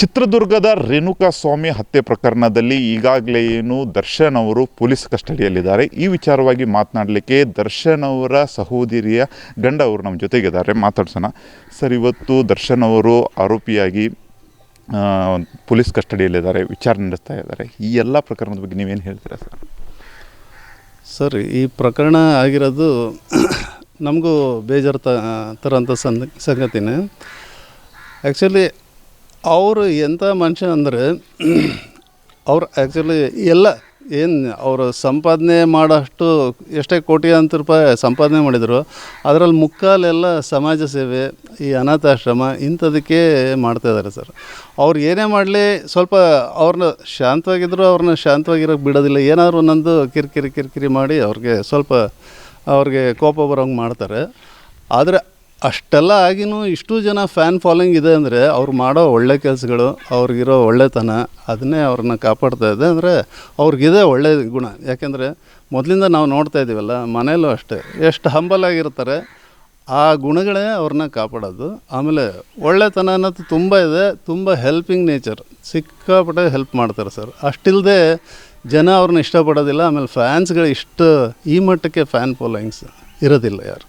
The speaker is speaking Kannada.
ಚಿತ್ರದುರ್ಗದ ರೇಣುಕಾ ಸ್ವಾಮಿ ಹತ್ಯೆ ಪ್ರಕರಣದಲ್ಲಿ ಈಗಾಗಲೇ ಏನು ದರ್ಶನ್ ಅವರು ಪೊಲೀಸ್ ಕಸ್ಟಡಿಯಲ್ಲಿದ್ದಾರೆ. ಈ ವಿಚಾರವಾಗಿ ಮಾತನಾಡಲಿಕ್ಕೆ ದರ್ಶನ್ ಅವರ ಸಹೋದರಿಯ ಗಂಡ ಅವರು ನಮ್ಮ ಜೊತೆಗಿದ್ದಾರೆ. ಮಾತಾಡ್ಸೋಣ. ಸರ್, ಇವತ್ತು ದರ್ಶನ್ ಅವರು ಆರೋಪಿಯಾಗಿ ಪೊಲೀಸ್ ಕಸ್ಟಡಿಯಲ್ಲಿದ್ದಾರೆ ವಿಚಾರಣೆ ನಡೆಸ್ತಾ ಇದ್ದಾರೆ. ಈ ಎಲ್ಲ ಪ್ರಕರಣದ ಬಗ್ಗೆ ನೀವೇನು ಹೇಳ್ತೀರಾ ಸರ್? ಸರ್, ಈ ಪ್ರಕರಣ ಆಗಿರೋದು ನಮಗೂ ಬೇಜಾರು ತ ತರೋಂಥ ಸಂಗತಿನೇ. ಆ್ಯಕ್ಚುಲಿ ಅವರು ಎಂಥ ಮನುಷ್ಯ ಅಂದರೆ, ಅವ್ರು ಆ್ಯಕ್ಚುಲಿ ಎಲ್ಲ, ಏನು ಅವರು ಸಂಪಾದನೆ ಮಾಡೋಷ್ಟು ಎಷ್ಟೇ ಕೋಟ್ಯಾಂತರ ರೂಪಾಯಿ ಸಂಪಾದನೆ ಮಾಡಿದರು ಅದರಲ್ಲಿ ಮುಕ್ಕಾಲೆಲ್ಲ ಸಮಾಜ ಸೇವೆ, ಈ ಅನಾಥಾಶ್ರಮ ಇಂಥದಕ್ಕೆ ಮಾಡ್ತಾಯಿದ್ದಾರೆ ಸರ್. ಅವ್ರು ಏನೇ ಮಾಡಲಿ ಸ್ವಲ್ಪ ಅವ್ರನ್ನ ಶಾಂತವಾಗಿದ್ದರು ಅವ್ರನ್ನ ಶಾಂತವಾಗಿರೋಕ್ಕೆ ಬಿಡೋದಿಲ್ಲ. ಏನಾದರೂ ಒಂದೊಂದು ಕಿರಿಕಿರಿ ಕಿರಿಕಿರಿ ಮಾಡಿ ಅವ್ರಿಗೆ ಸ್ವಲ್ಪ ಅವ್ರಿಗೆ ಕೋಪ ಬರೋಂಗೆ ಮಾಡ್ತಾರೆ. ಆದರೆ ಅಷ್ಟೆಲ್ಲ ಆಗಿನೂ ಇಷ್ಟು ಜನ ಫ್ಯಾನ್ ಫಾಲೋಯಿಂಗ್ ಇದೆ ಅಂದರೆ ಅವ್ರು ಮಾಡೋ ಒಳ್ಳೆ ಕೆಲಸಗಳು, ಅವ್ರಿಗಿರೋ ಒಳ್ಳೆತನ, ಅದನ್ನೇ ಅವ್ರನ್ನ ಕಾಪಾಡ್ತಾ ಇದೆ ಅಂದರೆ ಅವ್ರಿಗಿದೆ ಒಳ್ಳೆ ಗುಣ. ಯಾಕೆಂದರೆ ಮೊದಲಿಂದ ನಾವು ನೋಡ್ತಾ ಇದ್ದೀವಲ್ಲ ಮನೇಲೂ ಅಷ್ಟೇ, ಎಷ್ಟು ಹಂಬಲ್ ಆಗಿರ್ತಾರೆ, ಆ ಗುಣಗಳೇ ಅವ್ರನ್ನ ಕಾಪಾಡೋದು. ಆಮೇಲೆ ಒಳ್ಳೆತನ ಅನ್ನೋದು ತುಂಬ ಇದೆ, ತುಂಬ ಹೆಲ್ಪಿಂಗ್ ನೇಚರ್ ಸಿಕ್ಕಾಪಟ್ಟೆ ಹೆಲ್ಪ್ ಮಾಡ್ತಾರೆ ಸರ್ ಅಷ್ಟಿಲ್ಲದೆ ಜನ ಅವ್ರನ್ನ ಇಷ್ಟಪಡೋದಿಲ್ಲ, ಆಮೇಲೆ ಫ್ಯಾನ್ಸ್ಗಳು ಇಷ್ಟು ಈ ಮಟ್ಟಕ್ಕೆ ಫ್ಯಾನ್ ಫಾಲೋಯಿಂಗ್ಸ್ ಇರೋದಿಲ್ಲ ಯಾರು